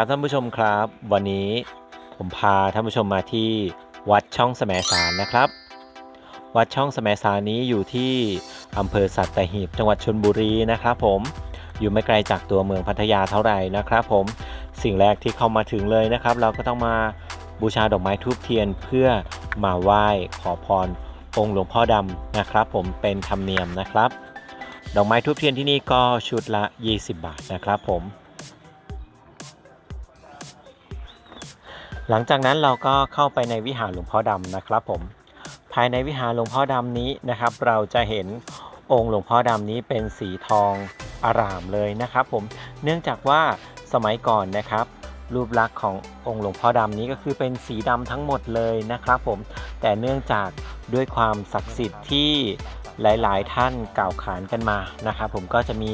ครับท่านผู้ชมครับ วันนี้ผมพาท่านผู้ชมมาที่วัดช่องแสมสารนะครับ วัดช่องแสมสารนี้อยู่ที่อำเภอสัตหีบจังหวัดชลบุรีนะครับผมอยู่ไม่ไกลจากตัวเมืองพัทยาเท่าไหร่นะครับ ผมสิ่งแรกที่เข้ามาถึงเลยนะครับ เราก็ต้องมาบูชาดอกไม้ทูบเทียนเพื่อมาไหว้ขอพรองค์หลวงพ่อดำนะครับ ผมเป็นธรรมเนียมนะครับ ดอกไม้ทูบเทียนที่นี่ก็ชุดละ 20 บาทนะครับ ผม หลังจากนั้นเราก็เข้าไปในวิหารหลวงพ่อดำนะครับผม ภายในวิหารหลวงพ่อดำนี้นะครับ เราจะเห็นองค์หลวงพ่อดำนี้เป็นสีทองอารามเลยนะครับ ผม เนื่องจากว่าสมัยก่อนนะครับ รูปลักษณ์ขององค์หลวงพ่อดำนี้ก็คือเป็นสีดำทั้งหมดเลยนะครับผม แต่เนื่องจากด้วยความศักดิ์สิทธิ์ที่หลาย ๆ ท่านกล่าวขานกันมานะครับ ผมก็จะมี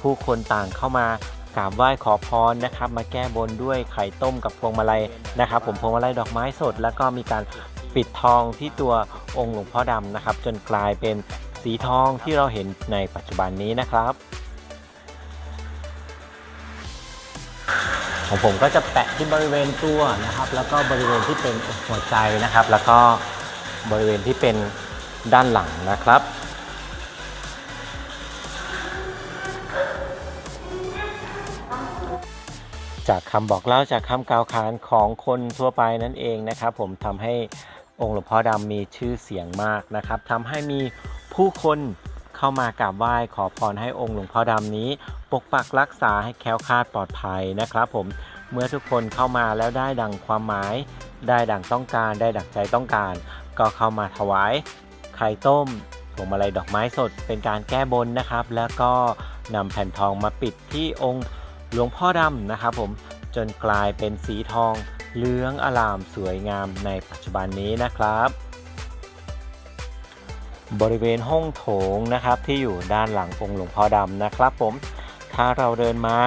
ผู้คนต่างเข้ามา กราบไหว้ขอพรนะครับ มาแก้บนด้วยไข่ต้มกับพวงมาลัยนะครับ ผมพวงมาลัยดอกไม้สด แล้วก็มีการปิดทองที่ตัวองค์หลวงพ่อดำนะครับ จนกลายเป็นสีทองที่เราเห็นในปัจจุบันนี้นะครับ ของผมก็จะแปะที่บริเวณตัวนะครับ แล้วก็บริเวณที่เป็นหัวใจนะครับ แล้วก็บริเวณที่เป็นด้านหลังนะครับ จากคำบอกเล่าจากคำกล่าวขานของคนทั่วไปนั่นเองนะครับ ผมทำให้องค์หลวงพ่อดำมีชื่อเสียงมากนะครับทำให้มีผู้คนเข้ามากราบไหว้ขอพรให้องค์หลวงพ่อดำนี้ ปกปักรักษาให้แคล้วคลาดปลอดภัยนะครับ ผมเมื่อทุกคนเข้ามาแล้วได้ดังความหมาย ได้ดังต้องการ ได้ดังใจต้องการ ก็เข้ามาถวายไข่ต้มพวงมาลัยดอกไม้สดเป็นการแก้บนนะครับ แล้วก็นำแผ่นทองมาปิดที่องค์ หลวงพ่อดำนะครับผมจนกลายเป็นสีทองเหลืองอลามสวยงามในปัจจุบันนี้นะครับ บริเวณห้องโถงนะครับที่อยู่ด้านหลังองค์หลวงพ่อดำนะครับผมถ้าเราเดินมา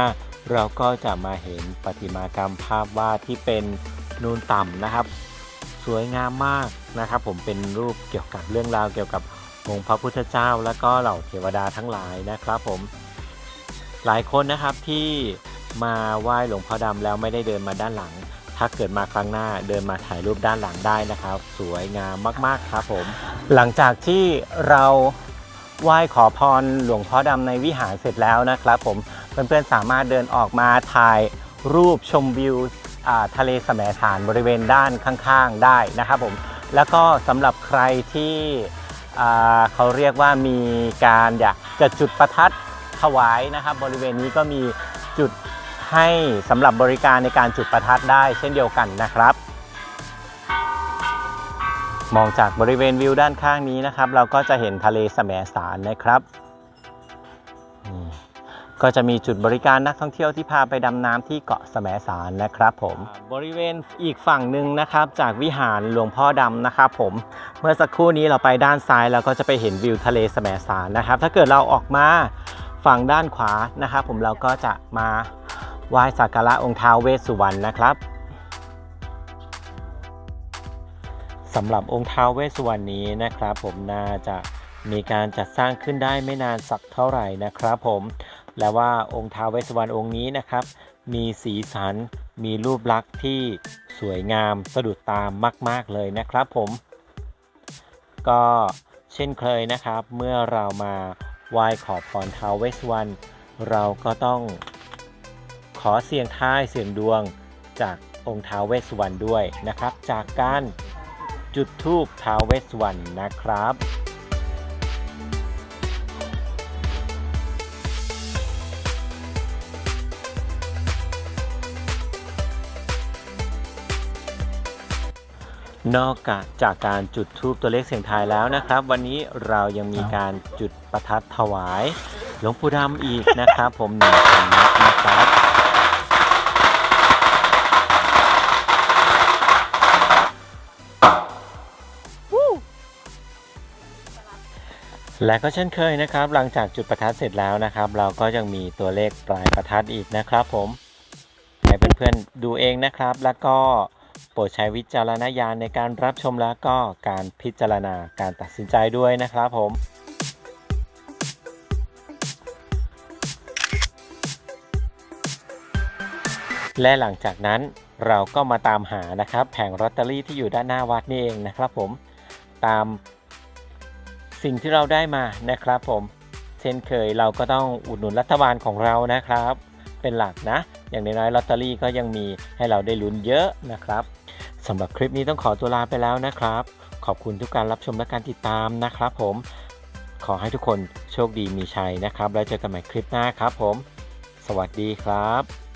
เราก็จะมาเห็นประติมากรรมภาพวาดที่เป็นนูนต่ำนะครับ สวยงามมากนะครับ ผมเป็นรูปเกี่ยวกับเรื่องราวเกี่ยวกับองค์พระพุทธเจ้า และก็เหล่าเทวดาทั้งหลายนะครับผม หลายคนนะครับที่มาไหว้หลวงพ่อดำแล้วไม่ได้เดินมาด้านหลัง ถ้าเกิดมาครั้งหน้าเดินมาถ่ายรูปด้านหลังได้นะครับ สวยงามมากๆครับผม หลังจากที่เราไหว้ขอพรหลวงพ่อดำในวิหารเสร็จแล้วนะครับ ผมเพื่อนๆสามารถเดินออกมาถ่ายรูปชมวิวทะเลแสมสารบริเวณด้านข้างๆได้นะครับผมแล้วก็สำหรับใครที่เขาเรียกว่ามีการอยากจะจุดประทัด ถวายนะครับ บริเวณนี้ก็มีจุดให้สำหรับบริการในการจุดประทัดได้เช่นเดียวกันนะครับ มองจากบริเวณวิวด้านข้างนี้นะครับ เราก็จะเห็นทะเลแสมสารนะครับก็จะมีจุดบริการนักท่องเที่ยวที่พาไปดำน้ำที่เกาะแสมสารนะครับผมบริเวณอีกฝั่งหนึ่งนะครับ จากวิหารหลวงพ่อดำนะครับผมเมื่อสักครู่นี้เราไปด้านซ้ายเราก็จะไปเห็นวิวทะเลแสมสารนะครับ ถ้าเกิดเราออกมา ฝั่งด้านขวานะครับ ผมเราก็จะมาไหว้สักการะองค์ท้าวเวสสุวรรณนะครับสำหรับองค์ท้าวเวสสุวรรณนี้นะครับ ผมน่าจะมีการจัดสร้างขึ้นได้ไม่นานสักเท่าไหร่นะครับ ผมและว่าองค์ท้าวเวสสุวรรณองค์นี้นะครับ มีสีสันมีรูปลักษณ์ที่สวยงามสะดุดตามมาก ๆ เลยนะครับผม ก็เช่นเคยนะครับ เมื่อเรามา ไหว้ขอพรท้าวเวสุวรรณเราก็ต้องขอเสียงท้ายเสียงดวงจากองค์ท้าวเวสสุวรรณด้วยนะครับ จากการจุดทูปท้าวเวสสวรรณนะครับ นอกจากการจุดทูปตัวเลขเสียงทายแล้วนะครับ วันนี้เรายังมีการจุดประทัดถวาย หลวงปู่ดำอีกนะครับ ผมหนึ่งพันนัดนะครับและก็เช่นเคยนะครับ หลังจากจุดประทัดเสร็จแล้วนะครับ เราก็ยังมีตัวเลขปลายประทัดอีกนะครับ ผมให้เพื่อนๆดูเองนะครับ แล้วก็ โปรดใช้วิจารณญาณในการรับชมแล้วก็การพิจารณาการตัดสินใจด้วยนะครับผมและหลังจากนั้นเราก็มาตามหานะครับ แผงลอตเตอรี่ที่อยู่ด้านหน้าวัดนี่เองนะครับผมตามสิ่งที่เราได้มานะครับผม เช่นเคยเราก็ต้องอุดหนุนรัฐบาลของเรานะครับ เป็นหลักนะ อย่างน้อยๆลอตเตอรี่ก็ยังมีให้เราได้ลุ้นเยอะนะครับสำหรับคลิปนี้ต้องขอตัวลาไปแล้วนะครับ ขอบคุณทุกการรับชมและการติดตามนะครับผมขอให้ทุกคนโชคดีมีชัยนะครับ แล้วเจอกันใหม่คลิปหน้าครับผม สวัสดีครับ